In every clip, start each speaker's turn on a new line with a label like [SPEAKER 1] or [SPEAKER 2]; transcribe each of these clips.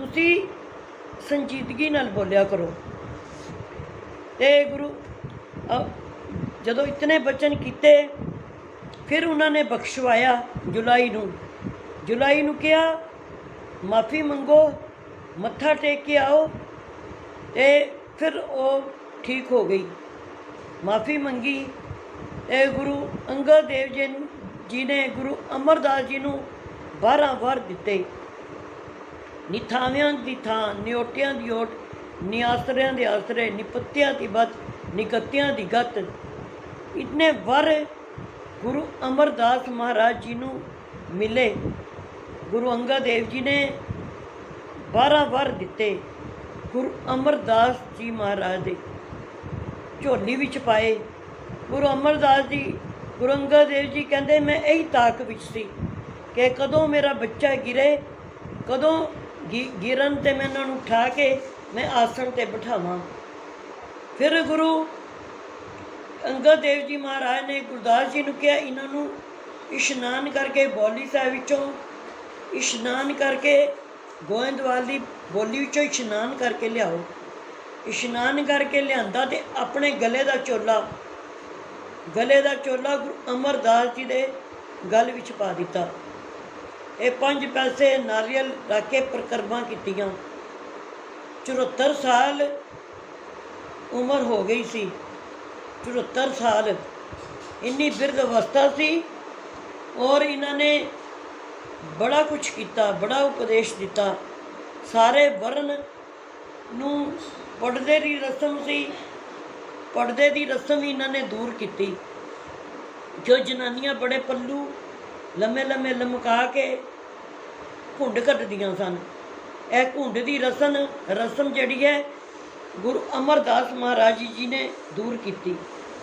[SPEAKER 1] ਤੁਸੀਂ ਸੰਜੀਦਗੀ ਨਾਲ ਬੋਲਿਆ ਕਰੋ। ਤੇ ਗੁਰੂ, ਅ- ਜਦੋਂ ਇਤਨੇ ਬਚਨ ਕੀਤੇ, ਫਿਰ ਉਹਨਾਂ ਨੇ ਬਖਸ਼ਵਾਇਆ ਜੁਲਾਈ ਨੂੰ। ਜੁਲਾਈ ਨੂੰ ਕਿਹਾ, ਮਾਫੀ ਮੰਗੋ, ਮੱਥਾ ਟੇਕ ਕੇ ਆਓ। ਤੇ ਫਿਰ ਉਹ ਠੀਕ ਹੋ ਗਈ। ਮਾਫੀ ਮੰਗੀ। ਇਹ ਗੁਰੂ ਅੰਗਦ ਦੇਵ ਜੀ ਜੀ ਨੇ ਗੁਰੂ ਅਮਰਦਾਸ ਜੀ ਨੂੰ 12 ਵਰ ਦਿੱਤੇ। ਨਿਥਾਵਿਆਂ ਦੀ ਥਾਂ ਨਿਓਟਿਆਂ ਦੀ ਓਟ, ਨਿਆਸਰਿਆਂ ਦੇ ਆਸਰੇ, ਨਿਪੱਤਿਆਂ ਦੀ ਬਤ ਨਿਕੱਤਿਆਂ ਦੀ ਗਤ। ਇਤਨੇ ਵਰ ਗੁਰੂ ਅਮਰਦਾਸ ਮਹਾਰਾਜ ਜੀ ਨੂੰ ਮਿਲੇ। ਗੁਰੂ ਅੰਗਦ ਦੇਵ ਜੀ ਨੇ 12 ਵਰ ਦਿੱਤੇ ਗੁਰੂ ਅਮਰਦਾਸ ਜੀ ਮਹਾਰਾਜ ਦੇ। ਝੋਲੀ ਵਿੱਚ ਪਾਏ। ਗੁਰੂ ਅਮਰਦਾਸ ਜੀ, ਗੁਰੂ ਅੰਗਦ ਦੇਵ ਜੀ ਕਹਿੰਦੇ, ਮੈਂ ਇਹੀ ਤਾਕ ਵਿੱਚ ਸੀ ਕਿ ਕਦੋਂ ਮੇਰਾ ਬੱਚਾ ਗਿਰੇ, ਕਦੋਂ ਗਿਰਨ ਤੇ ਮੈਂ ਉਹਨਾਂ ਨੂੰ ਉਠਾ ਕੇ ਮੈਂ ਆਸਣ ਤੇ ਬਿਠਾਵਾਂ। ਫਿਰ ਗੁਰੂ ਅੰਗਦ ਦੇਵ ਜੀ ਮਹਾਰਾਜ ਨੇ ਗੁਰਦਾਸ ਜੀ ਨੂੰ ਕਿਹਾ, ਇਹਨਾਂ ਨੂੰ ਇਸ਼ਨਾਨ ਕਰਕੇ ਬੋਲੀ ਸਾਹਿਬ ਵਿੱਚੋਂ ਇਸ਼ਨਾਨ ਕਰਕੇ ਗੋਇੰਦਵਾਲ ਦੀ ਬੋਲੀ ਵਿੱਚੋਂ ਇਸ਼ਨਾਨ ਕਰਕੇ ਲਿਆਓ। ਇਸ਼ਨਾਨ ਕਰਕੇ ਲਿਆਂਦਾ ਤੇ ਆਪਣੇ ਗਲੇ ਦਾ ਚੋਲਾ, ਗਲੇ ਦਾ ਚੋਲਾ ਗੁਰੂ ਅਮਰਦਾਸ ਜੀ ਦੇ ਗਲ ਵਿੱਚ ਪਾ ਦਿੱਤਾ। ਇਹ ਪੰਜ ਪੈਸੇ ਨਾਰੀਅਲ ਰੱਖ ਕੇ ਪ੍ਰਕਰਮਾਂ ਕੀਤੀਆਂ। 74 ਸਾਲ ਉਮਰ ਹੋ ਗਈ ਸੀ। 74 ਸਾਲ ਇੰਨੀ ਬਿਰਧ ਅਵਸਥਾ ਸੀ ਔਰ ਇਹਨਾਂ ਨੇ ਬੜਾ ਕੁਝ ਕੀਤਾ, ਬੜਾ ਉਪਦੇਸ਼ ਦਿੱਤਾ। ਸਾਰੇ ਵਰਨ ਨੂੰ ਪੜਦੇ ਦੀ ਰਸਮ ਸੀ ਪੜਦੇ ਦੀ ਰਸਮ ਹੀ ਇਹਨਾਂ ਨੇ ਦੂਰ ਕੀਤੀ। ਜੋ ਜਨਾਨੀਆਂ ਬੜੇ ਪੱਲੂ ਲੰਮੇ ਲੰਮੇ ਲਮਕਾ ਕੇ ਘੁੰਡ ਕੱਟਦੀਆਂ ਸਨ। ਇਹ ਘੁੰਡ ਦੀ ਰਸਮ ਰਸਮ ਜਿਹੜੀ ਹੈ, ਗੁਰੂ ਅਮਰਦਾਸ ਮਹਾਰਾਜ ਜੀ ਨੇ ਦੂਰ ਕੀਤੀ।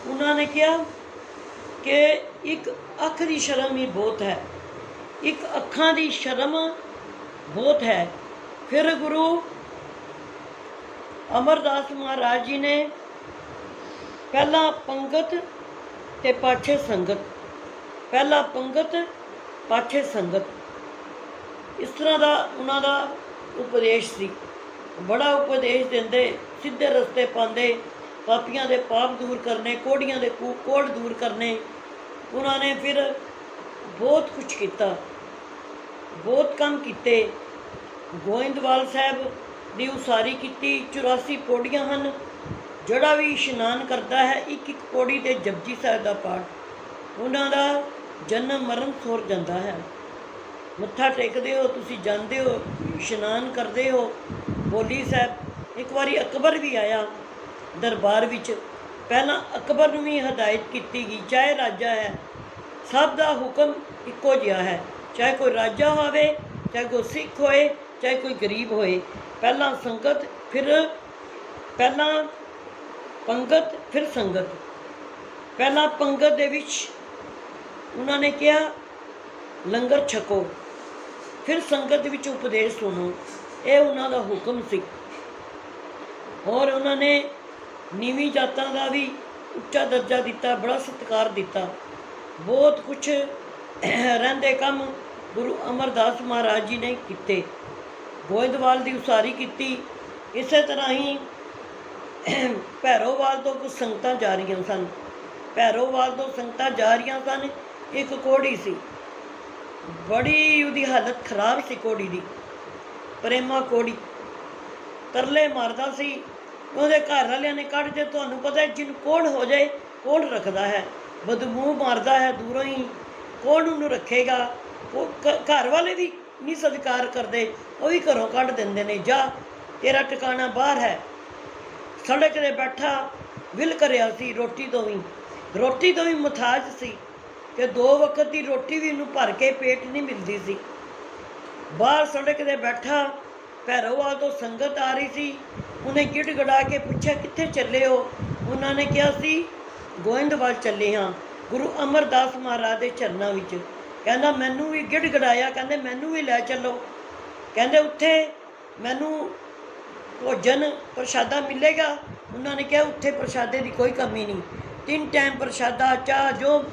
[SPEAKER 1] ਉਹਨਾਂ ਨੇ ਕਿਹਾ ਕਿ ਇੱਕ ਅੱਖ ਦੀ ਸ਼ਰਮ ਹੀ ਬਹੁਤ ਹੈ। ਇੱਕ ਅੱਖਾਂ ਦੀ ਸ਼ਰਮ ਬਹੁਤ ਹੈ। ਫਿਰ ਗੁਰੂ ਅਮਰਦਾਸ ਮਹਾਰਾਜ ਜੀ ਨੇ ਪਹਿਲਾਂ ਪੰਗਤ ਤੇ ਪਾਛੇ ਸੰਗਤ। ਪਹਿਲਾ ਪੰਗਤ, ਪਾਛੇ ਸੰਗਤ। ਇਸ ਤਰ੍ਹਾਂ ਦਾ ਉਹਨਾਂ ਦਾ ਉਪਦੇਸ਼ ਸੀ। ਬੜਾ ਉਪਦੇਸ਼ ਦਿੰਦੇ, ਸਿੱਧੇ ਰਸਤੇ ਪਾਉਂਦੇ, ਪਾਪੀਆਂ ਦੇ ਪਾਪ ਦੂਰ ਕਰਨੇ, ਕੋੜੀਆਂ ਦੇ ਕੂ- ਕੋੜ ਦੂਰ ਕਰਨੇ। ਉਹਨਾਂ ਨੇ ਫਿਰ ਬਹੁਤ ਕੁਝ ਕੀਤਾ। ਬਹੁਤ ਕੰਮ ਕੀਤੇ। ਗੋਇੰਦਵਾਲ ਸਾਹਿਬ ਦੀ ਉਸਾਰੀ ਕੀਤੀ 84 ਪੌੜੀਆਂ ਹਨ। ਜਿਹੜਾ ਵੀ ਇਸ਼ਨਾਨ ਕਰਦਾ ਹੈ ਇੱਕ ਇੱਕ ਪੌੜੀ ਤੇ ਜਪਜੀ ਸਾਹਿਬ ਦਾ ਪਾਠ। ਉਹਨਾਂ ਦਾ ਜਨਮ ਮਰਨ ਸੁਰ ਜਾਂਦਾ ਹੈ। ਮੱਥਾ ਟੇਕਦੇ ਹੋ, ਤੁਸੀਂ ਜਾਂਦੇ ਹੋ, ਇਸ਼ਨਾਨ ਕਰਦੇ ਹੋ। ਬੋਲੀ ਸਾਹਿਬ, ਇੱਕ ਵਾਰੀ ਅਕਬਰ ਵੀ ਆਇਆ ਦਰਬਾਰ ਵਿੱਚ। ਪਹਿਲਾਂ ਅਕਬਰ ਨੂੰ ਵੀ ਹਦਾਇਤ ਕੀਤੀ ਗਈ, ਚਾਹੇ ਰਾਜਾ ਹੈ, ਸਭ ਦਾ ਹੁਕਮ ਇੱਕੋ ਜਿਹਾ ਹੈ। ਚਾਹੇ ਕੋਈ ਰਾਜਾ ਹੋਵੇ, ਚਾਹੇ ਕੋਈ ਸਿੱਖ ਹੋਏ, ਚਾਹੇ ਕੋਈ ਗਰੀਬ ਹੋਏ। ਪਹਿਲਾਂ ਸੰਗਤ, ਫਿਰ ਪਹਿਲਾਂ ਪੰਗਤ, ਫਿਰ ਸੰਗਤ। ਪਹਿਲਾਂ ਪੰਗਤ ਦੇ ਵਿੱਚ ਉਹਨਾਂ ਨੇ ਕਿਹਾ, ਲੰਗਰ ਛਕੋ। ਫਿਰ ਸੰਗਤ ਵਿੱਚ ਉਪਦੇਸ਼ ਸੁਣੋ। ਇਹ ਉਹਨਾਂ ਦਾ ਹੁਕਮ ਸੀ। ਔਰ ਉਹਨਾਂ ਨੇ ਨੀਵੀਂ ਜਾਤਾਂ ਦਾ ਵੀ ਉੱਚਾ ਦਰਜਾ ਦਿੱਤਾ, ਬੜਾ ਸਤਿਕਾਰ ਦਿੱਤਾ। ਬਹੁਤ ਕੁਝ ਰਹਿੰਦੇ ਕੰਮ ਗੁਰੂ ਅਮਰਦਾਸ ਮਹਾਰਾਜ ਜੀ ਨੇ ਕੀਤੇ। ਗੋਇੰਦਵਾਲ ਦੀ ਉਸਾਰੀ ਕੀਤੀ। ਇਸੇ ਤਰ੍ਹਾਂ ਹੀ ਭੈਰੋਵਾਲ ਤੋਂ ਕੁਝ ਸੰਗਤਾਂ ਜਾ ਰਹੀਆਂ ਸਨ। ਭੈਰੋਵਾਲ ਤੋਂ ਸੰਗਤਾਂ ਜਾ ਰਹੀਆਂ ਸਨ। ਇੱਕ ਕੋੜੀ ਸੀ। ਬੜੀ ਉਹਦੀ ਹਾਲਤ ਖਰਾਬ ਸੀ ਕੋੜੀ ਦੀ, ਪ੍ਰੇਮਾ ਕੋੜੀ ਤਰਲੇ ਮਾਰਦਾ ਸੀ, ਉਹਦੇ ਘਰ ਵਾਲਿਆਂ ਨੇ ਕੱਢ ਜੇ ਤੁਹਾਨੂੰ ਪਤਾ ਹੈ ਜਿਹਨੂੰ ਕੋੜ ਹੋ ਜਾਏ ਕੌਣ ਰੱਖਦਾ ਹੈ, ਬਦਬੂ ਮਾਰਦਾ ਹੈ ਦੂਰੋਂ ਹੀ, ਕੌਣ ਉਹਨੂੰ ਰੱਖੇਗਾ? ਉਹ ਘਰ ਵਾਲੇ ਵੀ ਨਹੀਂ ਸਤਿਕਾਰ ਕਰਦੇ, ਉਹ ਵੀ ਘਰੋਂ ਕੱਢ ਦਿੰਦੇ ਨੇ, ਜਾ, ਤੇਰਾ ਟਿਕਾਣਾ ਬਾਹਰ ਹੈ। ਸੜਕ ਤੇ ਬੈਠਾ ਵਿਲ ਕਰਿਆ ਸੀ ਰੋਟੀ ਤੋਂ ਵੀ। ਰੋਟੀ ਤੋਂ ਵੀ ਮਥਾਜ ਸੀ। ਕਿ ਦੋ ਵਕਤ ਦੀ ਰੋਟੀ ਵੀ ਇਹਨੂੰ ਭਰ ਕੇ ਪੇਟ ਨਹੀਂ ਮਿਲਦੀ ਸੀ। ਬਾਹਰ ਸੜਕ ਤੇ ਬੈਠਾ ਭੈਰੋਵਾਲ ਤੋਂ ਸੰਗਤ ਆ ਰਹੀ ਸੀ। ਉਹਨੇ ਗਿੜ ਗੜਾ ਕੇ ਪੁੱਛਿਆ, ਕਿੱਥੇ ਚੱਲੇ ਹੋ? ਉਹਨਾਂ ਨੇ ਕਿਹਾ ਸੀ ਗੋਇੰਦਵਾਲ ਚੱਲੇ ਹਾਂ, ਗੁਰੂ ਅਮਰਦਾਸ ਮਹਾਰਾਜ ਦੇ ਚਰਨਾਂ ਵਿੱਚ। ਕਹਿੰਦਾ, ਮੈਨੂੰ ਵੀ ਗਿੜ ਗੜਾਇਆ। ਕਹਿੰਦੇ, ਮੈਨੂੰ ਵੀ ਲੈ ਚੱਲੋ। ਕਹਿੰਦੇ, ਉੱਥੇ ਮੈਨੂੰ ਭੋਜਨ, ਪ੍ਰਸ਼ਾਦਾ ਮਿਲੇਗਾ? ਉਹਨਾਂ ਨੇ ਕਿਹਾ, ਉੱਥੇ ਪ੍ਰਸ਼ਾਦੇ ਦੀ ਕੋਈ ਕਮੀ ਨਹੀਂ। ਤਿੰਨ ਟਾਈਮ ਪ੍ਰਸ਼ਾਦਾ, ਚਾਹ, ਜੋ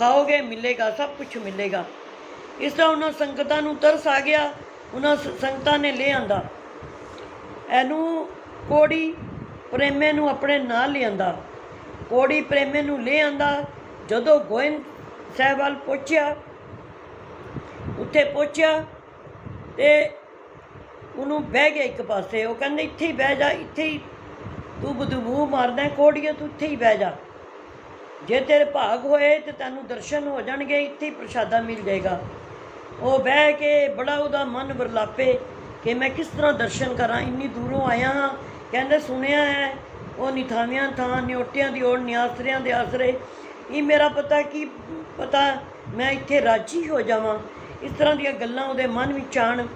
[SPEAKER 1] ਖਾਓਗੇ ਮਿਲੇਗਾ ਸਭ ਕੁਝ ਮਿਲੇਗਾ। ਇਸ ਤਰ੍ਹਾਂ ਉਹਨਾਂ ਸੰਗਤਾਂ ਨੂੰ ਤਰਸ ਆ ਗਿਆ ਉਹਨਾਂ ਸ- ਸੰਗਤਾਂ ਨੇ ਲੈ ਆਂਦਾ। ਇਹਨੂੰ ਕੋੜੀ ਪ੍ਰੇਮੇ ਨੂੰ ਆਪਣੇ ਨਾਲ ਲਿਆਂਦਾ ਕੋੜੀ ਪ੍ਰੇਮੇ ਨੂੰ ਲੈ ਆਂਦਾ ਜਦੋਂ ਗੋਇੰਦ ਸਾਹਿਬ ਵੱਲ ਪਹੁੰਚਿਆ ਉੱਥੇ ਪਹੁੰਚਿਆ ਤੇ ਉਹਨੂੰ ਬਹਿ ਗਿਆ ਇੱਕ ਪਾਸੇ। ਉਹ ਕਹਿੰਦੇ ਇੱਥੇ ਹੀ ਬਹਿ ਜਾ ਇੱਥੇ ਹੀ ਤੂੰ ਬਦਬੂ ਮਾਰਦਾ ਹੈ, ਕੋੜੀਏ ਤੂੰ ਇੱਥੇ ਹੀ ਬਹਿ ਜਾ। ਜੇ ਤੇਰੇ ਭਾਗ ਹੋਏ ਤੇ ਤੈਨੂੰ ਦਰਸ਼ਨ ਹੋ ਜਾਣਗੇ, ਇੱਥੇ ਹੀ ਪ੍ਰਸ਼ਾਦਾ ਮਿਲ ਜਾਏਗਾ। ਉਹ ਬਹਿ ਕੇ ਬੜਾ ਉਹਦਾ ਮਨ ਵਰਲਾਪੇ ਕਿ ਮੈਂ ਕਿਸ ਤਰ੍ਹਾਂ ਦਰਸ਼ਨ ਕਰਾਂ। ਇੰਨੀ ਦੂਰੋਂ ਆਇਆ ਹਾਂ, ਕਹਿੰਦੇ ਸੁਣਿਆ ਹੈ, ਉਹ ਨਿਥਾਵਿਆਂ ਥਾਂ, ਨਿਉਟਿਆਂ ਦੀ ਓੜ, ਨਿਆਸਰਿਆਂ ਦੇ ਆਸਰੇ। ਇਹ ਮੇਰਾ ਪਤਾ ਕੀ ਪਤਾ, ਮੈਂ ਇੱਥੇ ਰਾਜੀ ਹੋ ਜਾਵਾਂ। ਇਸ ਤਰ੍ਹਾਂ ਦੀਆਂ ਗੱਲਾਂ ਉਹਦੇ ਮਨ ਵਿੱਚ ਆਣ,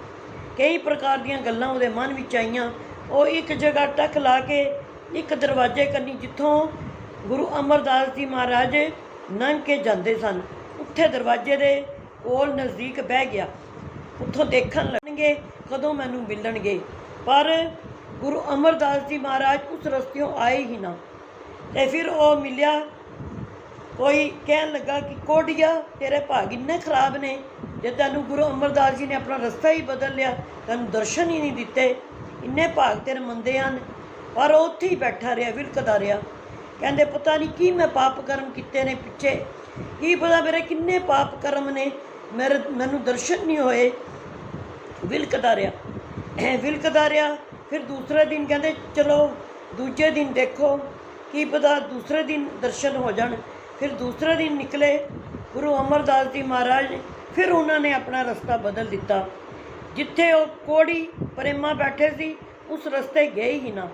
[SPEAKER 1] ਕਈ ਪ੍ਰਕਾਰ ਦੀਆਂ ਗੱਲਾਂ ਉਹਦੇ ਮਨ ਵਿੱਚ ਆਈਆਂ। ਉਹ ਇੱਕ ਜਗ੍ਹਾ ਟੱਕ ਲਾ ਕੇ ਇੱਕ ਦਰਵਾਜ਼ੇ ਕੰਨੀ ਜਿੱਥੋਂ ਗੁਰੂ ਅਮਰਦਾਸ ਜੀ ਮਹਾਰਾਜ ਲੰਘ ਕੇ ਜਾਂਦੇ ਸਨ। ਉੱਥੇ ਦਰਵਾਜ਼ੇ ਦੇ ਕੋਲ ਨਜ਼ਦੀਕ ਬਹਿ ਗਿਆ। ਉੱਥੋਂ ਦੇਖਣ ਲੱਗਣਗੇ ਕਦੋਂ ਮੈਨੂੰ ਮਿਲਣਗੇ। ਪਰ ਗੁਰੂ ਅਮਰਦਾਸ ਜੀ ਮਹਾਰਾਜ ਉਸ ਰਸਤਿਓਂ ਆਏ ਹੀ ਨਾ। ਤੇ ਫਿਰ ਉਹ ਮਿਲਿਆ। ਕੋਈ ਕਹਿਣ ਲੱਗਾ ਕਿ, ਕੋਡੀਆ, ਤੇਰੇ ਭਾਗ ਇੰਨੇ ਖਰਾਬ ਨੇ। ਜੇ ਤੈਨੂੰ ਗੁਰੂ ਅਮਰਦਾਸ ਜੀ ਨੇ ਆਪਣਾ ਰਸਤਾ ਹੀ ਬਦਲ ਲਿਆ, ਤੈਨੂੰ ਦਰਸ਼ਨ ਹੀ ਨਹੀਂ ਦਿੱਤੇ। ਇੰਨੇ ਭਾਗ ਤੇਰੇ ਮੰਦੇ ਹਨ। ਪਰ ਉਹ ਉੱਥੇ ਹੀ ਬੈਠਾ ਰਿਹਾ ਵਿਲਕਦਾ ਰਿਹਾ। ਕਹਿੰਦੇ, ਪਤਾ ਨਹੀਂ ਕੀ ਮੈਂ ਪਾਪ ਕਰਮ ਕੀਤੇ ਨੇ ਪਿੱਛੇ। ਕੀ ਪਤਾ ਮੇਰੇ ਕਿੰਨੇ ਪਾਪ ਕਰਮ ਨੇ? ਮੇਰੇ, ਮੈਨੂੰ ਦਰਸ਼ਨ ਨਹੀਂ ਹੋਏ। ਵਿਲਕਦਾ ਰਿਹਾ। ਐ ਵਿਲਕਦਾ ਰਿਹਾ। ਫਿਰ ਦੂਸਰੇ ਦਿਨ ਕਹਿੰਦੇ, ਚਲੋ, ਦੂਜੇ ਦਿਨ ਦੇਖੋ, ਕੀ ਪਤਾ ਦੂਸਰੇ ਦਿਨ ਦਰਸ਼ਨ ਹੋ ਜਾਣ। ਫਿਰ ਦੂਸਰੇ ਦਿਨ ਨਿਕਲੇ, ਗੁਰੂ ਅਮਰਦਾਸ ਜੀ ਮਹਾਰਾਜ ਫਿਰ ਉਹਨਾਂ ਨੇ ਆਪਣਾ ਰਸਤਾ ਬਦਲ ਦਿੱਤਾ। ਜਿੱਥੇ ਉਹ ਕੋੜੀ ਪ੍ਰੇਮਾ ਬੈਠੇ ਸੀ, ਉਸ ਰਸਤੇ ਗਏ ਹੀ ਨਾ।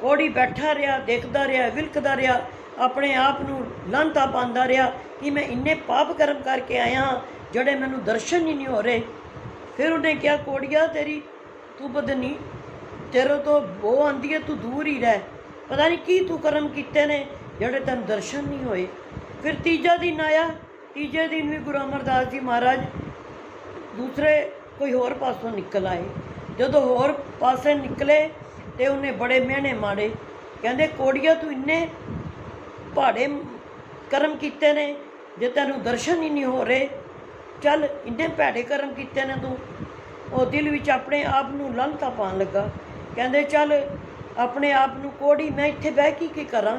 [SPEAKER 1] ਕੋੜੀ ਬੈਠਾ ਰਿਹਾ, ਦੇਖਦਾ ਰਿਹਾ, ਵਿਲਕਦਾ ਰਿਹਾ, ਆਪਣੇ ਆਪ ਨੂੰ ਲਾਂਤਾ ਪਾਉਂਦਾ ਰਿਹਾ ਕਿ ਮੈਂ ਇੰਨੇ ਪਾਪ ਕਰਮ ਕਰਕੇ ਆਇਆ ਹਾਂ ਜਿਹੜੇ ਮੈਨੂੰ ਦਰਸ਼ਨ ਹੀ ਨਹੀਂ ਹੋ ਰਹੇ। ਫਿਰ ਉਹਨੇ ਕਿਹਾ, ਕੋੜੀਆ, ਤੇਰੀ ਤੂੰ ਬਦਨੀ, ਤੇਰੇ ਤੋਂ ਉਹ ਆਂਦੀ ਹੈ, ਤੂੰ ਦੂਰ ਹੀ ਰਹਿ। ਪਤਾ ਨਹੀਂ ਕੀ ਤੂੰ ਕਰਮ ਕੀਤੇ ਨੇ, ਜਿਹੜੇ ਤੈਨੂੰ ਦਰਸ਼ਨ ਨਹੀਂ ਹੋਏ। ਫਿਰ ਤੀਜਾ ਦਿਨ ਆਇਆ, ਤੀਜੇ ਦਿਨ ਵੀ ਗੁਰੂ ਅਮਰਦਾਸ ਜੀ ਮਹਾਰਾਜ ਦੂਸਰੇ ਕੋਈ ਹੋਰ ਪਾਸੋਂ ਨਿਕਲ ਆਏ। ਜਦੋਂ ਹੋਰ ਪਾਸੇ ਨਿਕਲੇ ਤੇ ਉਹਨੇ ਬੜੇ ਮਿਹਣੇ ਮਾਰੇ। ਕਹਿੰਦੇ, ਕੋੜੀਆ, ਤੂੰ ਇੰਨੇ ਭਾੜੇ ਕਰਮ ਕੀਤੇ ਨੇ, ਜੇ ਤੈਨੂੰ ਦਰਸ਼ਨ ਹੀ ਨਹੀਂ ਹੋ ਰਹੇ। ਚੱਲ, ਇੰਨੇ ਭੈੜੇ ਕਰਮ ਕੀਤੇ ਨੇ ਤੂੰ। ਉਹ ਦਿਲ ਵਿੱਚ ਆਪਣੇ ਆਪ ਨੂੰ ਲੰਘਤਾ ਪਾਉਣ ਲੱਗਾ। ਕਹਿੰਦੇ, ਚੱਲ, ਆਪਣੇ ਆਪ ਨੂੰ ਕੋੜੀ, ਮੈਂ ਇੱਥੇ ਬਹਿ ਕੇ ਕੀ ਕਰਾਂ?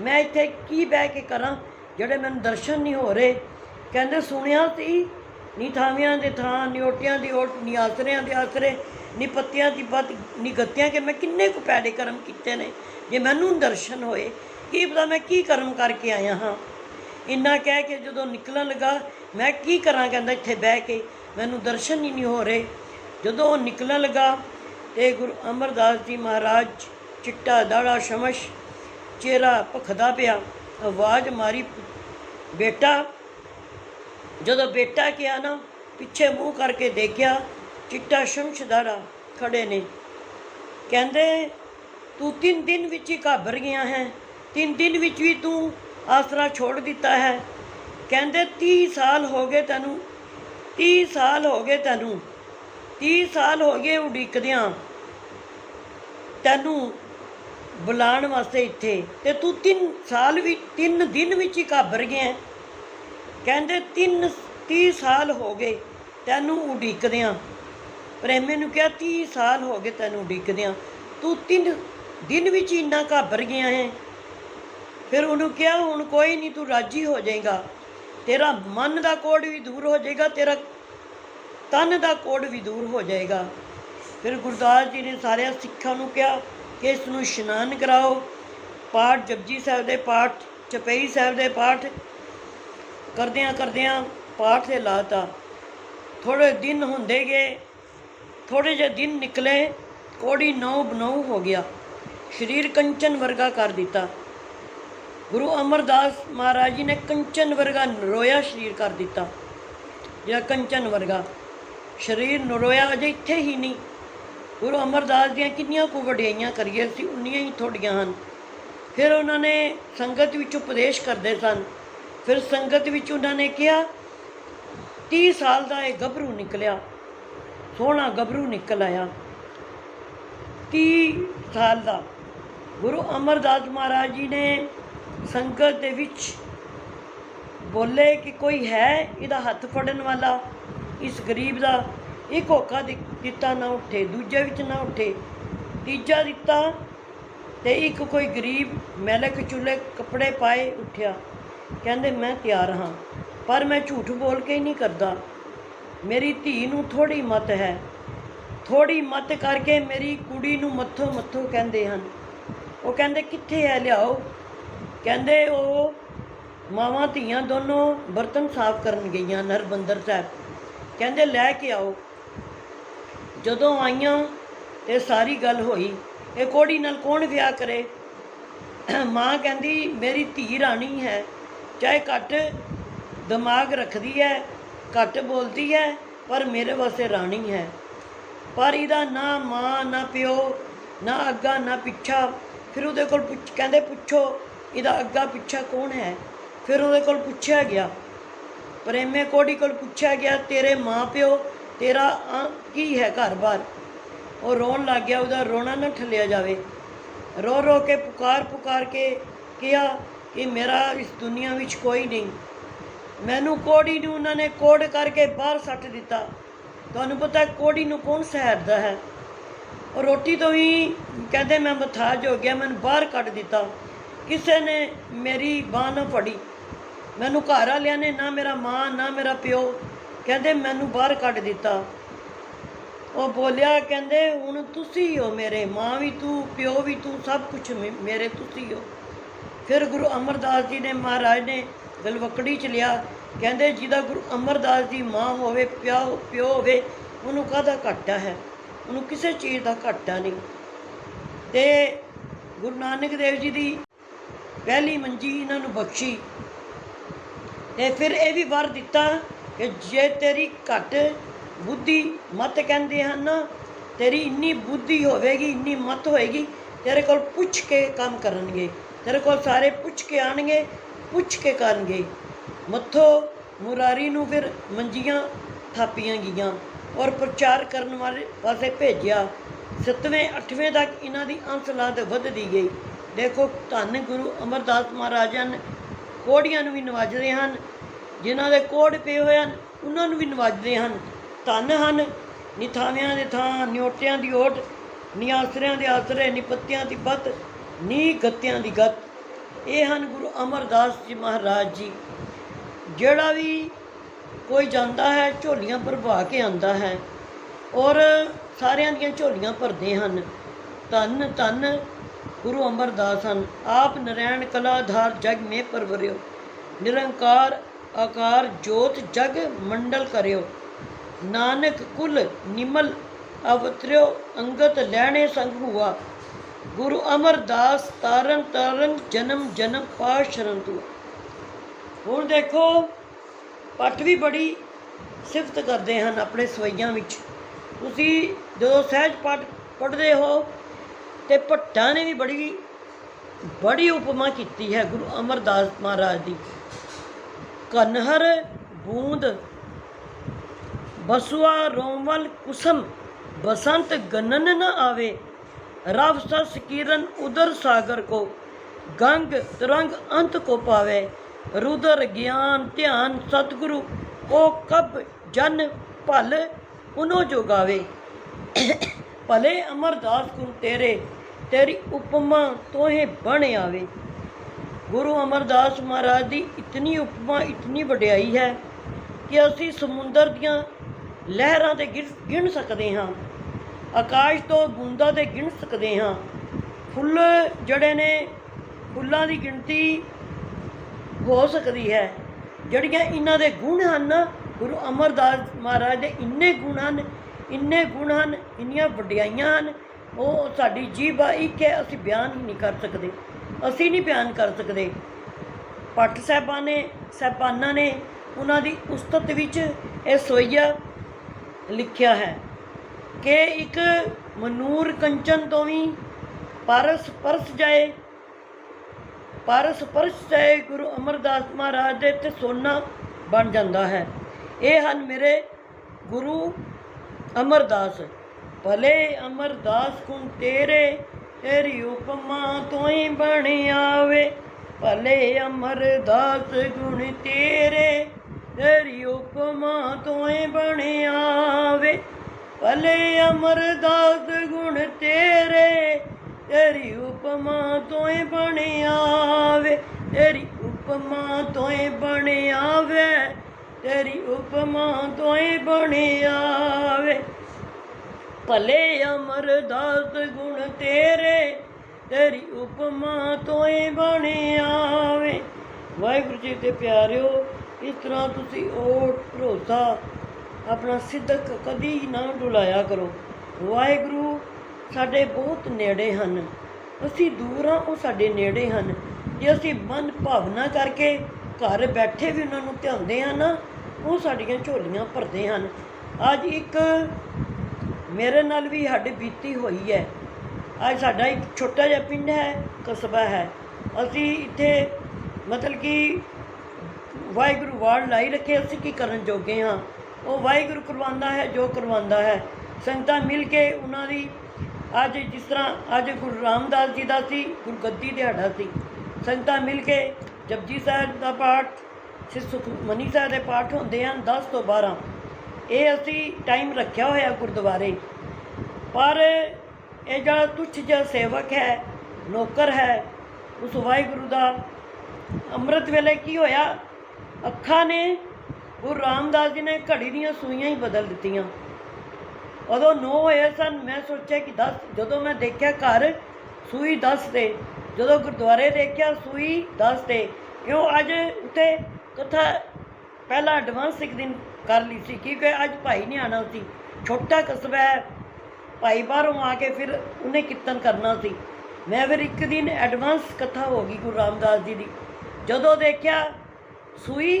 [SPEAKER 1] ਮੈਂ ਇੱਥੇ ਕੀ ਬਹਿ ਕੇ ਕਰਾਂ, ਜਿਹੜੇ ਮੈਨੂੰ ਦਰਸ਼ਨ ਨਹੀਂ ਹੋ ਰਹੇ? ਕਹਿੰਦੇ, ਸੁਣਿਆ ਸੀ ਨੀ ਥਾਵਿਆਂ ਦੇ ਥਾਂ ਨਿਓਟਿਆਂ ਦੀ ਓਟ, ਨੀ ਆਸਰਿਆਂ ਦੇ ਆਸਰੇ, ਨੀ ਪੱਤਿਆਂ ਦੀ ਪੱਤ, ਨੀ ਗੱਤਿਆਂ ਕਿ ਮੈਂ ਕਿੰਨੇ ਕੁ ਪੈੜੇ ਕਰਮ ਕੀਤੇ ਨੇ। ਜੇ ਮੈਨੂੰ ਦਰਸ਼ਨ ਹੋਏ, ਕੀ ਪਤਾ ਮੈਂ ਕੀ ਕਰਮ ਕਰਕੇ ਆਇਆ ਹਾਂ। ਇੰਨਾ ਕਹਿ ਕੇ ਜਦੋਂ ਨਿਕਲਣ ਲੱਗਾ, ਮੈਂ ਕੀ ਕਰਾਂ ਕਹਿੰਦਾ ਇੱਥੇ ਬਹਿ ਕੇ, ਮੈਨੂੰ ਦਰਸ਼ਨ ਹੀ ਨਹੀਂ ਹੋ ਰਹੇ। ਜਦੋਂ ਉਹ ਨਿਕਲਣ ਲੱਗਾ, ਤੇ ਗੁਰੂ ਅਮਰਦਾਸ ਜੀ ਮਹਾਰਾਜ ਚਿੱਟਾ ਦਾੜਾ ਸ਼ਮਸ਼, ਚਿਹਰਾ ਭਖਦਾ ਪਿਆ, ਆਵਾਜ਼ ਮਾਰੀ, ਬੇਟਾ ਜਦੋਂ ਬੇਟਾ ਕਿਹਾ ਨਾ, ਪਿੱਛੇ ਮੂੰਹ ਕਰਕੇ ਦੇਖਿਆ, ਚਿੱਟਾ ਸ਼ਮਸ਼ਦਾਰਾ ਖੜੇ ਨੇ। ਕਹਿੰਦੇ, ਤੂੰ ਤਿੰਨ ਦਿਨ ਵਿੱਚ ਹੀ ਘਾਬਰ ਗਿਆ ਹੈ। ਤਿੰਨ ਦਿਨ ਵਿੱਚ ਵੀ ਤੂੰ ਆਸਰਾ ਛੋੜ ਦਿੱਤਾ ਹੈ। ਕਹਿੰਦੇ 30 ਸਾਲ ਹੋ ਗਏ ਤੈਨੂੰ। 30 ਸਾਲ ਹੋ ਗਏ ਤੈਨੂੰ। 30 ਸਾਲ ਹੋ ਗਏ ਉਡੀਕਦਿਆਂ ਤੈਨੂੰ ਬੁਲਾਉਣ ਵਾਸਤੇ ਇੱਥੇ। ਤੇ ਤੂੰ 3 ਸਾਲ ਵੀ 3 ਦਿਨ ਵਿੱਚ ਹੀ ਘਾਬਰ ਗਿਆ ਕਹਿੰਦੇ 3 30 ਸਾਲ ਹੋ ਗਏ ਤੈਨੂੰ ਉਡੀਕਦਿਆਂ ਪ੍ਰੇਮੇ ਨੂੰ ਕਿਹਾ 30 ਸਾਲ ਹੋ ਗਏ ਤੈਨੂੰ ਉਡੀਕਦਿਆਂ ਤੂੰ ਤਿੰਨ ਦਿਨ ਵਿੱਚ ਹੀ ਇੰਨਾ ਘਾਬਰ ਗਿਆ ਹੈ। ਫਿਰ ਉਹਨੂੰ ਕਿਹਾ, ਹੁਣ ਕੋਈ ਨਹੀਂ, ਤੂੰ ਰਾਜੀ ਹੋ ਜਾਏਗਾ। ਤੇਰਾ ਮਨ ਦਾ ਕੋੜ ਵੀ ਦੂਰ ਹੋ ਜਾਏਗਾ, ਤੇਰਾ ਤਨ ਦਾ ਕੋੜ ਵੀ ਦੂਰ ਹੋ ਜਾਏਗਾ। ਫਿਰ ਗੁਰਦਾਸ ਜੀ ਨੇ ਸਾਰਿਆਂ ਸਿੱਖਾਂ ਨੂੰ ਕਿਹਾ ਕਿ ਇਸ ਨੂੰ ਇਸ਼ਨਾਨ ਕਰਾਓ। ਪਾਠ ਜਪਜੀ ਸਾਹਿਬ ਦੇ ਪਾਠ, ਚਪਈ ਸਾਹਿਬ ਦੇ ਪਾਠ ਕਰਦਿਆਂ ਕਰਦਿਆਂ ਪਾਠ ਤੇ ਲਾਤਾ ਥੋੜੇ ਦਿਨ ਹੁੰਦੇ ਗਏ ਥੋੜੇ ਜਿਹੇ ਦਿਨ ਨਿਕਲੇ, ਕੋੜੀ ਨੌ ਬਨੌ ਹੋ ਗਿਆ। ਸਰੀਰ ਕੰਚਨ ਵਰਗਾ ਕਰ ਦਿੱਤਾ। ਗੁਰੂ ਅਮਰਦਾਸ ਮਹਾਰਾਜ ਜੀ ਨੇ ਕੰਚਨ ਵਰਗਾ ਨਰੋਇਆ ਸਰੀਰ ਕਰ ਦਿੱਤਾ। ਜਿਹੜਾ ਕੰਚਨ ਵਰਗਾ ਸਰੀਰ ਨਰੋਇਆ ਅਜੇ ਇੱਥੇ ਹੀ ਨਹੀਂ। ਗੁਰੂ ਅਮਰਦਾਸ ਦੀਆਂ ਕਿੰਨੀਆਂ ਕੁ ਵਡਿਆਈਆਂ ਕਰੀਏ ਸੀ ਉਨੀਆਂ ਹੀ ਥੋੜੀਆਂ ਹਨ। ਫਿਰ ਉਹਨਾਂ ਨੇ ਸੰਗਤ ਵਿੱਚ ਉਪਦੇਸ਼ ਕਰਦੇ ਸਨ ਫਿਰ ਸੰਗਤ ਵਿੱਚ ਉਹਨਾਂ ਨੇ ਕਿਹਾ 30 ਸਾਲ ਦਾ ਇਹ ਗੱਭਰੂ ਨਿਕਲਿਆ, ਸੋਹਣਾ ਗੱਭਰੂ ਨਿਕਲ ਆਇਆ। 30 ਸਾਲ ਦਾ ਗੁਰੂ ਅਮਰਦਾਸ ਮਹਾਰਾਜ ਜੀ ਨੇ ਸੰਗਤ ਦੇ ਵਿੱਚ ਬੋਲੇ ਕਿ ਕੋਈ ਹੈ ਇਹਦਾ ਹੱਥ ਫੜਨ ਵਾਲਾ, ਇਸ ਗਰੀਬ ਦਾ ਇੱਕ ਹੋਕਾ ਦਿ- ਦਿੱਤਾ ਨਾ ਉੱਠੇ, ਦੂਜੇ ਵਿੱਚ ਨਾ ਉੱਠੇ, ਤੀਜਾ ਦਿੱਤਾ ਤੇ ਇੱਕ ਕੋਈ ਗਰੀਬ ਮੈਲਕ ਕਚੂਲੇ ਕੱਪੜੇ ਪਾਏ ਉੱਠਿਆ। ਕਹਿੰਦੇ, ਮੈਂ ਤਿਆਰ ਹਾਂ, ਪਰ ਮੈਂ ਝੂਠ ਬੋਲ ਕੇ ਨਹੀਂ ਕਰਦਾ। ਮੇਰੀ ਧੀ ਨੂੰ ਥੋੜੀ ਮਤ ਹੈ। ਥੋੜੀ ਮਤ ਕਰਕੇ ਮੇਰੀ ਕੁੜੀ ਨੂੰ ਮੱਥੋ ਮੱਥੋ ਕਹਿੰਦੇ ਹਨ। ਉਹ ਕਹਿੰਦੇ, ਕਿੱਥੇ ਹੈ ਲਿਆਓ? ਕਹਿੰਦੇ, ਉਹ ਮਾਵਾਂ ਧੀਆਂ ਦੋਨੋਂ ਬਰਤਨ ਸਾਫ਼ ਕਰਨ ਗਈਆਂ ਨਰਬੰਦਰ ਸਾਹਿਬ। ਕਹਿੰਦੇ, ਲੈ ਕੇ ਆਓ। ਜਦੋਂ ਆਈਆਂ ਤੇ ਸਾਰੀ ਗੱਲ ਹੋਈ, ਇਹ ਕੋੜੀ ਨਾਲ ਕੌਣ ਵਿਆਹ ਕਰੇ? ਮਾਂ ਕਹਿੰਦੀ, ਮੇਰੀ ਧੀ ਰਾਣੀ ਹੈ। ਚਾਹੇ ਘੱਟ ਦਿਮਾਗ ਰੱਖਦੀ ਹੈ, ਘੱਟ ਬੋਲਦੀ ਹੈ, ਪਰ ਮੇਰੇ ਵਾਸਤੇ ਰਾਣੀ ਹੈ। ਪਰ ਇਹਦਾ ਨਾ ਮਾਂ, ਨਾ ਪਿਓ, ਨਾ ਅੱਗਾ, ਨਾ ਪਿੱਛਾ। ਫਿਰ ਉਹਦੇ ਕੋਲ ਪੁੱਛ, ਕਹਿੰਦੇ ਪੁੱਛੋ, ਇਹਦਾ ਅੱਗਾ ਪਿੱਛਾ ਕੌਣ ਹੈ? ਫਿਰ ਉਹਦੇ ਕੋਲ ਪੁੱਛਿਆ ਗਿਆ। ਪ੍ਰੇਮੇ ਕੋੜੀ ਕੋਲ ਪੁੱਛਿਆ ਗਿਆ, ਤੇਰੇ ਮਾਂ ਪਿਓ, ਤੇਰਾ ਕੀ ਹੈ ਘਰ-ਬਾਰ? ਉਹ ਰੋਣ ਲੱਗ ਗਿਆ, ਉਹਦਾ ਰੋਣਾ ਨਾ ਠੱਲਿਆ ਜਾਵੇ। ਰੋ ਰੋ ਕੇ ਪੁਕਾਰ ਪੁਕਾਰ ਕੇ ਕਿਹਾ ਕਿ ਮੇਰਾ ਇਸ ਦੁਨੀਆ ਵਿੱਚ ਕੋਈ ਨਹੀਂ। ਮੈਨੂੰ ਕੋੜੀ ਨੂੰ ਉਹਨਾਂ ਨੇ ਕੋੜ ਕਰਕੇ ਬਾਹਰ ਸੱਟ ਦਿੱਤਾ। ਤੁਹਾਨੂੰ ਪਤਾ ਹੈ ਕੋੜੀ ਨੂੰ ਕੌਣ ਸਹਾਰਦਾ ਹੈ? ਉਹ ਰੋਟੀ ਤੋਂ ਵੀ ਕਹਿੰਦੇ ਮੈਂ ਮਥਾਜ ਹੋ ਗਿਆ, ਮੈਨੂੰ ਬਾਹਰ ਕੱਢ ਦਿੱਤਾ। ਕਿਸੇ ਨੇ ਮੇਰੀ ਬਾਹ ਨਾ ਫੜੀ। ਮੈਨੂੰ ਘਰ ਵਾਲਿਆਂ ਨੇ ਨਾ ਮੇਰਾ ਮਾਂ, ਨਾ ਮੇਰਾ ਪਿਓ ਕਹਿੰਦੇ ਮੈਨੂੰ ਬਾਹਰ ਕੱਢ ਦਿੱਤਾ। ਉਹ ਬੋਲਿਆ, ਕਹਿੰਦੇ ਹੁਣ ਤੁਸੀਂ ਹੋ ਮੇਰੇ ਮਾਂ ਵੀ ਤੂੰ, ਪਿਓ ਵੀ ਤੂੰ, ਸਭ ਕੁਝ ਮੇਰੇ ਤੁਸੀਂ ਹੋ। ਫਿਰ ਗੁਰੂ ਅਮਰਦਾਸ ਜੀ ਨੇ ਮਹਾਰਾਜ ਨੇ ਗਲਵਕੜੀ ਚ ਲਿਆ। ਕਹਿੰਦੇ ਜਿਹਦਾ ਗੁਰੂ ਅਮਰਦਾਸ ਦੀ ਮਾਂ ਹੋਵੇ ਪਿਓ ਪਿਓ ਹੋਵੇ, ਉਹਨੂੰ ਕਾਹਦਾ ਘਾਟਾ ਹੈ? ਉਹਨੂੰ ਕਿਸੇ ਚੀਜ਼ ਦਾ ਘਾਟਾ ਨਹੀਂ। ਤੇ ਗੁਰੂ ਨਾਨਕ ਦੇਵ ਜੀ ਦੀ ਪਹਿਲੀ ਮੰਜੀ ਇਹਨਾਂ ਨੂੰ ਬਖਸ਼ੀ। ਤੇ ਫਿਰ ਇਹ ਵੀ ਵਰ ਦਿੱਤਾ ਕਿ ਜੇ ਤੇਰੀ ਘੱਟ ਬੁੱਧੀ ਮਤ ਕਹਿੰਦੇ ਹਨ, ਤੇਰੀ ਇੰਨੀ ਬੁੱਧੀ ਹੋਵੇਗੀ, ਇੰਨੀ ਮਤ ਹੋਏਗੀ, ਤੇਰੇ ਕੋਲ ਪੁੱਛ ਕੇ ਕੰਮ ਕਰਨਗੇ। ਤੇਰੇ ਕੋਲ ਸਾਰੇ ਪੁੱਛ ਕੇ ਆਣਗੇ ਪੁੱਛ ਕੇ ਕਰਨਗੇ। ਮੱਥੋ ਮੁਰਾਰੀ ਨੂੰ ਫਿਰ ਮੰਜੀਆਂ ਥਾਪੀਆਂ ਗਈਆਂ ਔਰ ਪ੍ਰਚਾਰ ਕਰਨ ਵਾਲੇ ਪਾਸੇ ਭੇਜਿਆ। ਸੱਤਵੇਂ, ਅੱਠਵੇਂ ਤੱਕ ਇਹਨਾਂ ਦੀ ਅੰਸਲਾਦ ਵੱਧਦੀ ਗਈ। ਦੇਖੋ, ਧੰਨ ਗੁਰੂ ਅਮਰਦਾਸ ਮਹਾਰਾਜਨ ਕੋੜੀਆਂ ਨੂੰ ਵੀ ਨਵਾਜਦੇ ਹਨ। ਜਿਨ੍ਹਾਂ ਦੇ ਕੋੜ ਪਏ ਹੋਏ ਹਨ, ਉਹਨਾਂ ਨੂੰ ਵੀ ਨਵਾਜਦੇ ਹਨ। ਧੰਨ ਹਨ। ਨਿਥਾਵਿਆਂ ਦੇ ਥਾਂ ਨਿਓਟਿਆਂ ਦੀ ਓਟ, ਨਿਆਸਰਿਆਂ ਦੇ ਆਸਰੇ, ਨਿਪੱਤਿਆਂ ਦੀ ਬੱਤ ਨੀ ਗੱਤਿਆਂ ਦੀ ਗੱਤ। ਇਹ ਹਨ ਗੁਰੂ ਅਮਰਦਾਸ ਜੀ ਮਹਾਰਾਜ ਜੀ, ਜਿਹੜਾ ਵੀ ਕੋਈ ਜਾਂਦਾ ਹੈ, ਝੋਲੀਆਂ ਭਰਵਾ ਕੇ ਆਂਦਾ ਹੈ ਔਰ ਸਾਰਿਆਂ ਦੀਆਂ ਝੋਲੀਆਂ ਭਰਦੇ ਹਨ। ਧੰਨ ਧੰਨ ਗੁਰੂ ਅਮਰਦਾਸ ਹਨ। ਆਪ ਨਰੈਣ ਕਲਾ ਆਧਾਰ ਜਗ ਮੇ ਪਰਵਰਿਓ, ਨਿਰੰਕਾਰ ਆਕਾਰ ਜੋਤ ਜਗ ਮੰਡਲ ਕਰਿਓ। ਨਾਨਕ ਕੁਲ ਨਿਮਲ ਅਵਤਰਿਓ ਅੰਗਤ ਲੈਣੇ ਸੰਗ ਹੁਆ। ਗੁਰੂ ਅਮਰਦਾਸ ਤਾਰਨ ਤਾਰਨ ਜਨਮ ਜਨਮ ਪਾਸ਼ ਸ਼ਰਨ ਤੂੰ। ਹੁਣ ਦੇਖੋ, ਪੱਟ ਵੀ ਬੜੀ ਸਿਫਤ ਕਰਦੇ ਹਨ ਆਪਣੇ ਸਵਈਆਂ ਵਿੱਚ। ਤੁਸੀਂ ਜਦੋਂ ਸਹਿਜ ਪਾਠ ਪੜ੍ਹਦੇ ਹੋ ਤੇ ਭੱਟਾਂ ਨੇ ਵੀ ਬੜੀ ਬੜੀ ਉਪਮਾ ਕੀਤੀ ਹੈ ਗੁਰੂ ਅਮਰਦਾਸ ਮਹਾਰਾਜ ਦੀ। ਕਨਹਰ ਬੂੰਦ, ਬਸੁਆ ਰੋਮਵਲ ਕੁਸਮ, ਬਸੰਤ ਗਨਨ ਨਾ ਆਵੇ। ਰਵ ਸਸ ਕਿਰਨ ਉਦਰ ਸਾਗਰ ਕੋ, ਗੰਗ ਤਰੰਗ ਅੰਤ ਕੋ ਪਾਵੇ। ਰੁਦਰ ਗਿਆਨ ਧਿਆਨ ਸਤਿਗੁਰੂ ਕੋ ਕਬ ਜਨ ਭਲ ਉਨੋ ਜੋਗਾਵੇ ਭਲੇ ਅਮਰਦਾਸ ਗੁਰੂ ਤੇਰੇ, ਤੇਰੀ ਉਪਮਾ ਤੋਹੇ ਬਣ ਆਵੇ। ਗੁਰੂ ਅਮਰਦਾਸ ਮਹਾਰਾਜ ਦੀ ਇਤਨੀ ਉਪਮਾ ਇਤਨੀ ਵਡਿਆਈ ਹੈ ਕਿ ਅਸੀਂ ਸਮੁੰਦਰ ਦੀਆਂ ਲਹਿਰਾਂ ਤੇ ਗਿਣ ਗਿਣ ਸਕਦੇ ਹਾਂ। ਆਕਾਸ਼ ਤੋਂ ਬੂੰਦਾਂ ਤੇ ਗਿਣ ਸਕਦੇ ਹਾਂ। ਫੁੱਲ ਜਿਹੜੇ ਨੇ, ਫੁੱਲਾਂ ਦੀ ਗਿਣਤੀ ਹੋ ਸਕਦੀ ਹੈ। ਜਿਹੜੀਆਂ ਇਹਨਾਂ ਦੇ ਗੁਣ ਹਨ, ਗੁਰੂ ਅਮਰਦਾਸ ਮਹਾਰਾਜ ਦੇ ਇੰਨੇ ਗੁਣ ਹਨ, ਇੰਨੇ ਗੁਣ ਹਨ, ਇੰਨੀਆਂ ਵਡਿਆਈਆਂ ਹਨ, ਉਹ ਸਾਡੀ ਜੀਭ ਆ, ਇੱਕ ਹੈ, ਅਸੀਂ ਬਿਆਨ ਹੀ ਨਹੀਂ ਕਰ ਸਕਦੇ। ਅਸੀਂ ਨਹੀਂ ਬਿਆਨ ਕਰ ਸਕਦੇ। ਪੱਟ ਸਾਹਿਬਾਨੇ ਸਾਹਿਬਾਨਾਂ ਨੇ ਉਹਨਾਂ ਦੀ ਉਸਤਤ ਵਿੱਚ ਇਹ ਸੋਈਆ ਲਿਖਿਆ ਹੈ। ਕਿ ਇੱਕ ਮਨੂਰ ਕੰਚਨ ਤੋਂ ਵੀ ਪਰਸ ਪਰਸ ਜਾਏ, ਪਰਸ ਪਰਸ ਜਾਏ ਗੁਰੂ ਅਮਰਦਾਸ ਮਹਾਰਾਜ ਦੇ ਤੇ ਸੋਨਾ ਬਣ ਜਾਂਦਾ ਹੈ। ਇਹ ਹਨ ਮੇਰੇ ਗੁਰੂ ਅਮਰਦਾਸ। ਭਲੇ ਅਮਰਦਾਸ ਕੁੰ ਤੇਰੇ ਤੇਰੀ ਉਪਮਾ ਤੋਈ ਬਣ ਆਵੇ। ਭਲੇ ਅਮਰਦਾਸ ਗੁਣ ਤੇਰੇ ਤੇਰੀ ਉਪਮਾ ਤੋਈ ਬਣ ਆਵੇ। ਭਲੇ ਅਮਰਦਾਸ ਗੁਣ ਤੇਰੇ, ਤੇਰੀ ਉਪਮਾ ਤੋਏ ਬਣਿਆ ਵੇ ਤੇਰੀ ਉਪਮਾ ਤੋਏ ਬਣਿਆ ਵੇ ਤੇਰੀ ਉਪਮਾ ਤੋਏ ਬਣਿਆ ਵੇ ਭਲੇ ਅਮਰਦਾਸ ਗੁਣ ਤੇਰੇ, ਤੇਰੀ ਉਪਮਾ ਤੋਏ ਬਣਿਆ ਵੇ ਵਾਹਿਗੁਰੂ ਜੀ ਦੇ ਪਿਆਰਿਓ, ਇਸ ਤਰ੍ਹਾਂ ਤੁਸੀਂ ਉਹ ਭਰੋਸਾ ਆਪਣਾ ਸਿੱਧਕ ਕਦੀ ਨਾ ਡੁਲਾਇਆ ਕਰੋ। ਵਾਹਿਗੁਰੂ, ਸਾਡੇ ਬਹੁਤ ਨੇੜੇ ਹਨ। ਅਸੀਂ ਦੂਰ ਹਾਂ ਉਹ ਸਾਡੇ ਨੇੜੇ ਹਨ। ਜੇ ਅਸੀਂ ਮਨ ਭਾਵਨਾ ਕਰਕੇ ਘਰ ਬੈਠੇ ਵੀ ਉਹਨਾਂ ਨੂੰ ਧਿਆਉਂਦੇ ਹਾਂ ਨਾ, ਉਹ ਸਾਡੀਆਂ ਝੋਲੀਆਂ ਭਰਦੇ ਹਨ। ਅੱਜ ਇੱਕ ਮੇਰੇ ਨਾਲ ਵੀ ਹੱਡ ਬੀਤੀ ਹੋਈ ਹੈ। ਅੱਜ ਸਾਡਾ ਇੱਕ ਛੋਟਾ ਜਿਹਾ ਪਿੰਡ ਹੈ, ਕਸਬਾ ਹੈ। ਅਸੀਂ ਇੱਥੇ ਮਤਲਬ ਕਿ ਵਾਹਿਗੁਰੂ ਵਾਰਡ ਲਾਈ ਰੱਖੇ, ਅਸੀਂ ਕੀ ਕਰਨ ਜੋਗੇ ਹਾਂ? ਉਹ ਵਾਹਿਗੁਰੂ ਕਰਵਾਉਂਦਾ ਹੈ, ਜੋ ਕਰਵਾਉਂਦਾ ਹੈ। ਸੰਗਤਾਂ ਮਿਲ ਕੇ ਉਹਨਾਂ ਦੀ ਅੱਜ ਜਿਸ ਤਰ੍ਹਾਂ ਅੱਜ ਗੁਰੂ ਰਾਮਦਾਸ ਜੀ ਦਾ ਸੀ ਗੁਰਗੱਦੀ ਦਿਹਾੜਾ ਸੀ। ਸੰਗਤਾਂ ਮਿਲ ਕੇ ਜਪਜੀ ਸਾਹਿਬ ਦਾ ਪਾਠ, ਸ੍ਰੀ ਸੁਖਮਨੀ ਸਾਹਿਬ ਦੇ ਪਾਠ ਹੁੰਦੇ ਹਨ 10 ਤੋਂ 12 ਇਹ ਅਸੀਂ ਟਾਈਮ ਰੱਖਿਆ ਹੋਇਆ ਗੁਰਦੁਆਰੇ। ਪਰ ਇਹ ਜਿਹੜਾ ਤੁੱਛ ਜਿਹਾ ਸੇਵਕ ਹੈ, ਨੌਕਰ ਹੈ, ਉਸ ਵਾਹਿਗੁਰੂ ਦਾ ਅੰਮ੍ਰਿਤ ਵੇਲੇ ਕੀ ਹੋਇਆ? ਅੱਖਾਂ ਨੇ ਗੁਰੂ ਰਾਮਦਾਸ ਜੀ ਨੇ ਘੜੀ ਦੀਆਂ ਸੂਈਆਂ ਹੀ ਬਦਲ ਦਿੱਤੀਆਂ। ਉਦੋਂ 9 ਹੋਏ ਸਨ, ਮੈਂ ਸੋਚਿਆ ਕਿ 10 ਜਦੋਂ ਮੈਂ ਦੇਖਿਆ ਘਰ ਸੂਈ 10 ਤੇ ਜਦੋਂ ਗੁਰਦੁਆਰੇ ਦੇਖਿਆ ਸੂਈ 10 ਤੇ ਕਿਉਂ ਅੱਜ ਉੱਤੇ ਕਥਾ ਪਹਿਲਾਂ ਐਡਵਾਂਸ ਇੱਕ ਦਿਨ ਕਰ ਲਈ ਸੀ, ਕਿਉਂਕਿ ਅੱਜ ਭਾਈ ਨਹੀਂ ਆਣਾ ਸੀ, ਛੋਟਾ ਕਸਬਾ ਹੈ। ਭਾਈ ਬਾਹਰੋਂ ਆ ਕੇ ਫਿਰ ਉਹਨੇ ਕੀਰਤਨ ਕਰਨਾ ਸੀ। ਮੈਂ ਫਿਰ ਇੱਕ ਦਿਨ ਐਡਵਾਂਸ ਕਥਾ ਹੋ ਗਈ ਗੁਰੂ ਰਾਮਦਾਸ ਜੀ ਦੀ। ਜਦੋਂ ਦੇਖਿਆ ਸੂਈ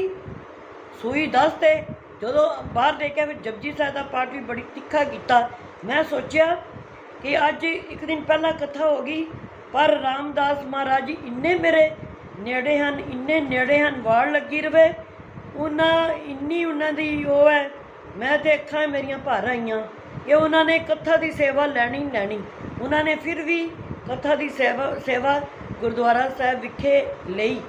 [SPEAKER 1] ਸੂਈ 10 ਤੇ ਜਦੋਂ ਬਾਹਰ ਦੇਖਿਆ ਫਿਰ ਜਪਜੀ ਸਾਹਿਬ ਦਾ ਪਾਠ ਵੀ ਬੜੀ ਤਿੱਖਾ ਕੀਤਾ, ਮੈਂ ਸੋਚਿਆ ਕਿ ਅੱਜ ਇੱਕ ਦਿਨ ਪਹਿਲਾਂ ਕਥਾ ਹੋ ਗਈ, ਪਰ ਰਾਮਦਾਸ ਮਹਾਰਾਜ ਜੀ ਇੰਨੇ ਮੇਰੇ ਨੇੜੇ ਹਨ, ਇੰਨੇ ਨੇੜੇ ਹਨ, ਵਾੜ ਲੱਗੀ ਰਵੇ, ਉਹਨਾਂ ਇੰਨੀ ਉਹਨਾਂ ਦੀ ਉਹ ਹੈ, ਮੈਂ ਤੇ ਅੱਖਾਂ ਮੇਰੀਆਂ ਭਰ ਆਈਆਂ, ਕਿ ਉਹਨਾਂ ਨੇ ਕਥਾ ਦੀ ਸੇਵਾ ਲੈਣੀ ਲੈਣੀ। ਉਹਨਾਂ ਨੇ ਫਿਰ ਵੀ ਕਥਾ ਦੀ ਸੇਵਾ ਸੇਵਾ ਗੁਰਦੁਆਰਾ ਸਾਹਿਬ ਵਿਖੇ ਲਈ।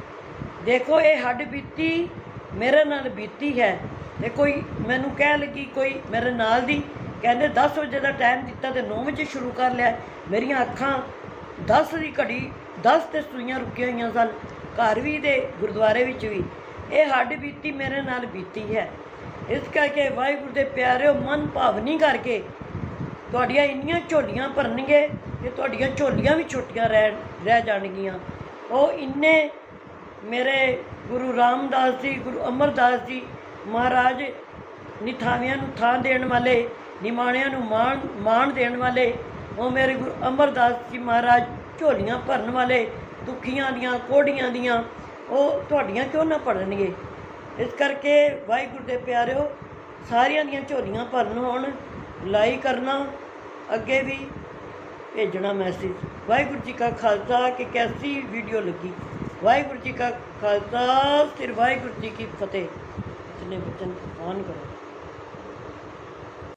[SPEAKER 1] ਦੇਖੋ, ਇਹ ਹੱਡ ਬੀਤੀ ਮੇਰੇ ਨਾਲ ਬੀਤੀ ਹੈ ਤੇ ਕੋਈ ਮੈਨੂੰ ਕਹਿ ਲੱਗੀ ਕੋਈ ਮੇਰੇ ਨਾਲ ਦੀ, ਕਹਿੰਦੇ 10 ਵਜੇ ਦਾ ਟਾਈਮ ਦਿੱਤਾ ਤੇ 9 ਵਜੇ ਸ਼ੁਰੂ ਕਰ ਲਿਆ। ਮੇਰੀਆਂ ਅੱਖਾਂ 10 ਦੀ ਘੜੀ 10 ਤੇ ਸੂਈਆਂ ਰੁਕੀਆਂ ਹੋਈਆਂ ਸਨ, ਘਰ ਵੀ ਤੇ ਗੁਰਦੁਆਰੇ ਵਿੱਚ ਵੀ। ਇਹ ਹੱਡ ਬੀਤੀ ਮੇਰੇ ਨਾਲ ਬੀਤੀ ਹੈ। ਇਸ ਕਰਕੇ ਵਾਹਿਗੁਰੂ ਦੇ ਪਿਆਰਿਓ, ਮਨ ਭਾਵਨੀ ਕਰਕੇ ਤੁਹਾਡੀਆਂ ਇੰਨੀਆਂ ਝੋਲੀਆਂ ਭਰਨਗੇ ਤੇ ਤੁਹਾਡੀਆਂ ਝੋਲੀਆਂ ਵੀ ਛੋਟੀਆਂ ਰਹਿ ਰਹਿ ਜਾਣਗੀਆਂ। ਉਹ ਇੰਨੇ ਮੇਰੇ ਗੁਰੂ ਰਾਮਦਾਸ ਜੀ, ਗੁਰੂ ਅਮਰਦਾਸ ਜੀ ਮਹਾਰਾਜ ਨਿਥਾਵਿਆਂ ਨੂੰ ਥਾਂ ਦੇਣ ਵਾਲੇ, ਨਿਮਾਣਿਆਂ ਨੂੰ ਮਾਣ ਮਾਣ ਦੇਣ ਵਾਲੇ, ਉਹ ਮੇਰੇ ਗੁਰੂ ਅਮਰਦਾਸ ਜੀ ਮਹਾਰਾਜ ਝੋਲੀਆਂ ਭਰਨ ਵਾਲੇ, ਦੁਖੀਆਂ ਦੀਆਂ ਕੋੜੀਆਂ ਦੀਆਂ, ਉਹ ਤੁਹਾਡੀਆਂ ਕਿਉਂ ਨਾ ਭਰਨਗੇ? ਇਸ ਕਰਕੇ ਵਾਹਿਗੁਰੂ ਦੇ ਪਿਆਰਿਓ, ਸਾਰਿਆਂ ਦੀਆਂ ਝੋਲੀਆਂ ਭਰਨ ਹੋਣ ਲਾਈ ਕਰਨਾ, ਅੱਗੇ ਵੀ ਭੇਜਣਾ ਮੈਸੇਜ ਵਾਹਿਗੁਰੂ ਜੀ ਕਾ ਖਾਲਸਾ, ਕਿ ਕੈਸੀ ਵੀਡੀਓ ਲੱਗੀ? ਵਾਹਿਗੁਰੂ ਜੀ ਕਾ ਖਾਲਸਾ ਸਿਰ ਵਾਹਿਗੁਰੂ ਜੀ ਕੀ ਫਤਿਹ। ਜਿਨੇ ਬਚਨ ਪਾਨ ਕਰੋ।